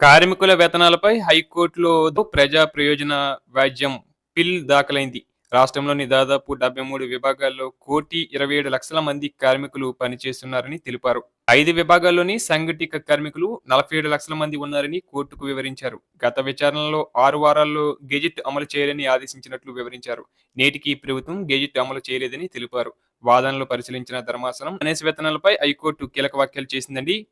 కార్మికుల వేతనాలపై హైకోర్టులో ప్రజా ప్రయోజన వ్యాజ్యం పిల్ దాఖలైంది. రాష్ట్రంలోని దాదాపు డెబ్బై మూడు విభాగాల్లో కోటి ఇరవై ఏడు లక్షల మంది కార్మికులు పనిచేస్తున్నారని తెలిపారు. ఐదు విభాగాల్లోని సంఘటిత కార్మికులు నలభై ఏడు లక్షల మంది ఉన్నారని కోర్టుకు వివరించారు. గత విచారణలో ఆరు వారాల్లో గెజిట్ అమలు చేయాలని ఆదేశించినట్లు వివరించారు. నేటికి ప్రభుత్వం గెజిట్ అమలు చేయలేదని తెలిపారు. వాదనలు పరిశీలించిన ధర్మాసనం కనీస వేతనాలపై హైకోర్టు కీలక వ్యాఖ్యలు చేసిందండి.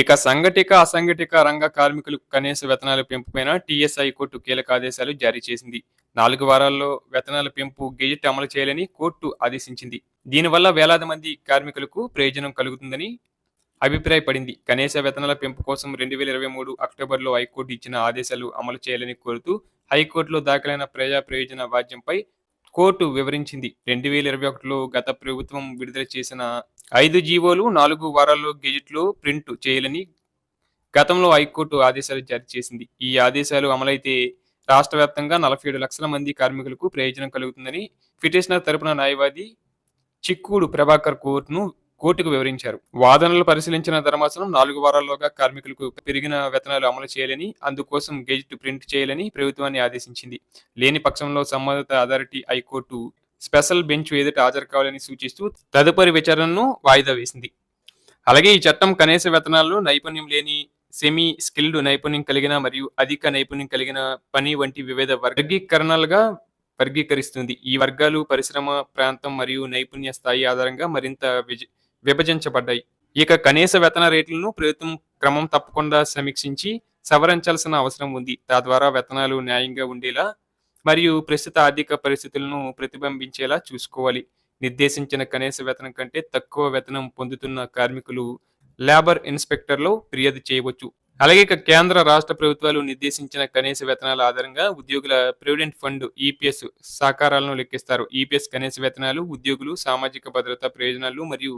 ఇక సంఘటిక అసంఘటిక రంగ కార్మికులకు కనీస వేతనాల పెంపుపైన టీఎస్ హైకోర్టు కీలక ఆదేశాలు జారీ చేసింది. నాలుగు వారాల్లో వేతనాల పెంపు గెజిట్ అమలు చేయాలని కోర్టు ఆదేశించింది. దీనివల్ల వేలాది మంది కార్మికులకు ప్రయోజనం కలుగుతుందని అభిప్రాయపడింది. కనీస వేతనాల పెంపు కోసం రెండు వేల ఇరవై మూడు అక్టోబర్లో హైకోర్టు ఇచ్చిన ఆదేశాలు అమలు చేయాలని కోరుతూ హైకోర్టులో దాఖలైన ప్రజా ప్రయోజన వాద్యంపై కోర్టు వివరించింది. రెండు వేల ఇరవై ఒకటిలో గత ప్రభుత్వం విడుదల చేసిన ఐదు జీవోలు నాలుగు వారాల్లో గెజిట్లో ప్రింట్ చేయాలని గతంలో హైకోర్టు ఆదేశాలు జారీ చేసింది. ఈ ఆదేశాలు అమలైతే రాష్ట్ర వ్యాప్తంగా నలభై ఏడు లక్షల మంది కార్మికులకు ప్రయోజనం కలుగుతుందని పిటిషనర్ తరపున న్యాయవాది చిక్కుడు ప్రభాకర్ కోర్టును కోర్టుకు వివరించారు. వాదనలు పరిశీలించిన ధర్మాసనం నాలుగు వారాల్లోగా కార్మికులకు పెరిగిన వేతనాలు అమలు చేయాలని అందుకోసం గెజిట్ ప్రింట్ చేయాలని ప్రభుత్వాన్ని ఆదేశించింది. లేని పక్షంలో సంబంధిత అథారిటీ హైకోర్టు స్పెషల్ బెంచ్ ఎదుట హాజరు కావాలని సూచిస్తూ తదుపరి విచారణను వాయిదా వేసింది. అలాగే ఈ చట్టం కనీస వేతనాలు నైపుణ్యం లేని సెమీ స్కిల్డ్ నైపుణ్యం కలిగిన మరియు అధిక నైపుణ్యం కలిగిన పని వంటి వివిధ వర్గీకరణలుగా వర్గీకరిస్తుంది. ఈ వర్గాలు పరిశ్రమ ప్రాంతం మరియు నైపుణ్య స్థాయి ఆధారంగా మరింత విజ- విభజించబడ్డాయి. ఇక కనీస వేతన రేట్లను ప్రభుత్వం క్రమం తప్పకుండా సమీక్షించి సవరించాల్సిన అవసరం ఉంది. తద్వారా వేతనాలు న్యాయంగా ఉండేలా మరియు ప్రస్తుత ఆర్థిక పరిస్థితులను ప్రతిబింబించేలా చూసుకోవాలి. నిర్దేశించిన కనీస వేతనం కంటే తక్కువ వేతనం పొందుతున్న కార్మికులు లేబర్ ఇన్స్పెక్టర్లో ఫిర్యాదు చేయవచ్చు. అలాగే ఇక కేంద్ర రాష్ట్ర ప్రభుత్వాలు నిర్దేశించిన కనీస వేతనాల ఆధారంగా ఉద్యోగుల ప్రివిడెంట్ ఫండ్ ఈపీఎస్ సహకారాలను లెక్కిస్తారు. ఈపీఎస్ కనీస వేతనాలు ఉద్యోగులు సామాజిక భద్రత ప్రయోజనాలు మరియు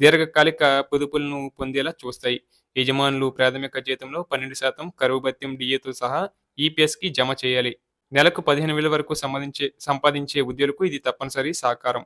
దీర్ఘకాలిక పొదుపులను పొందేలా చూస్తాయి. యజమానులు ప్రాథమిక జీతంలో పన్నెండు శాతం కరువు భత్యం డిఏతో సహా ఈపీఎస్కి జమ చేయాలి. నెలకు పదిహేను వేల వరకు సంపాదించే సంపాదించే ఉద్యోగులకు ఇది తప్పనిసరి సహకారం